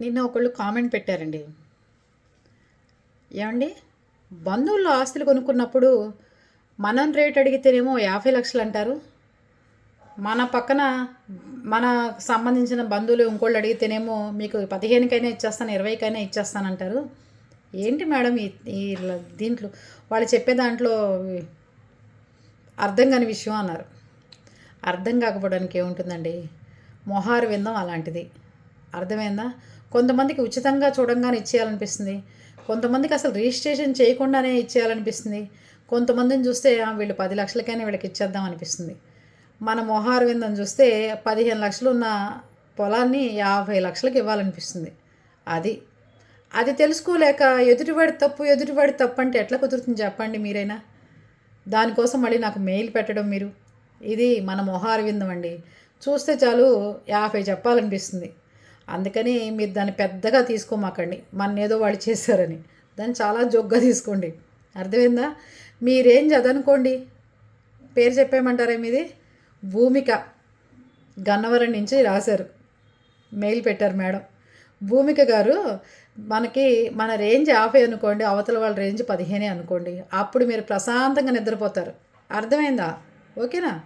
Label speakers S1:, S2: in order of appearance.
S1: నిన్న ఒకళ్ళు కామెంట్ పెట్టారండి. ఏమండి? బంధువుల్లో ఆస్తులు కొనుక్కున్నప్పుడు మనం రేట్ అడిగితేనేమో యాభై లక్షలు అంటారు. మన పక్కన మన సంబంధించిన బంధువులు ఇంకోళ్ళు అడిగితేనేమో మీకు పదిహేనుకైనా ఇచ్చేస్తాను ఇరవైకైనా ఇచ్చేస్తానంటారు ఏంటి మేడం ఈ ఈ దీంట్లో వాళ్ళు చెప్పే దాంట్లో అర్థం కాని విషయం అన్నారు. అర్థం కాకపోవడానికి ఏముంటుందండి? మొహారు విందం అలాంటిది. అర్థమైందా? కొంతమందికి ఉచితంగా చూడంగానే ఇచ్చేయాలనిపిస్తుంది. కొంతమందికి అసలు రిజిస్ట్రేషన్ చేయకుండానే ఇచ్చేయాలనిపిస్తుంది. కొంతమందిని చూస్తే వీళ్ళు పది లక్షలకైనా వీళ్ళకి ఇచ్చేద్దాం అనిపిస్తుంది. మన మొహారు విందం చూస్తే పదిహేను లక్షలు ఉన్న పొలాన్ని యాభై లక్షలకు ఇవ్వాలనిపిస్తుంది. అది. అది తెలుసుకోలేక ఎదుటివాడి తప్పు ఎదుటివాడి తప్పు అంటే ఎట్లా కుదురుతుంది చెప్పండి మీరైనా. దానికోసం మళ్ళీ నాకు మెయిల్ పెట్టడం మీరు. ఇది మన మొహార విందం అండి. చూస్తే చాలు యాభై చెప్పాలనిపిస్తుంది. అందుకని మీరు దాన్ని పెద్దగా తీసుకోమాకండి. మన ఏదో వాళ్ళు చేశారని. దాన్ని చాలా జోగ్గా తీసుకోండి. అర్థమైందా? మీ రేంజ్ పేరు చెప్పేయమంటారా మీది? భూమిక. గన్నవరం నుంచి రాశారు. మెయిల్ పెట్టారు మేడం. భూమిక గారు మనకి మన రేంజ్ యాభై అనుకోండి అవతల వాళ్ళ రేంజ్ పదిహేనే అనుకోండి. అప్పుడు మీరు ప్రశాంతంగా నిద్రపోతారు. అర్థమైందా? ఓకేనా?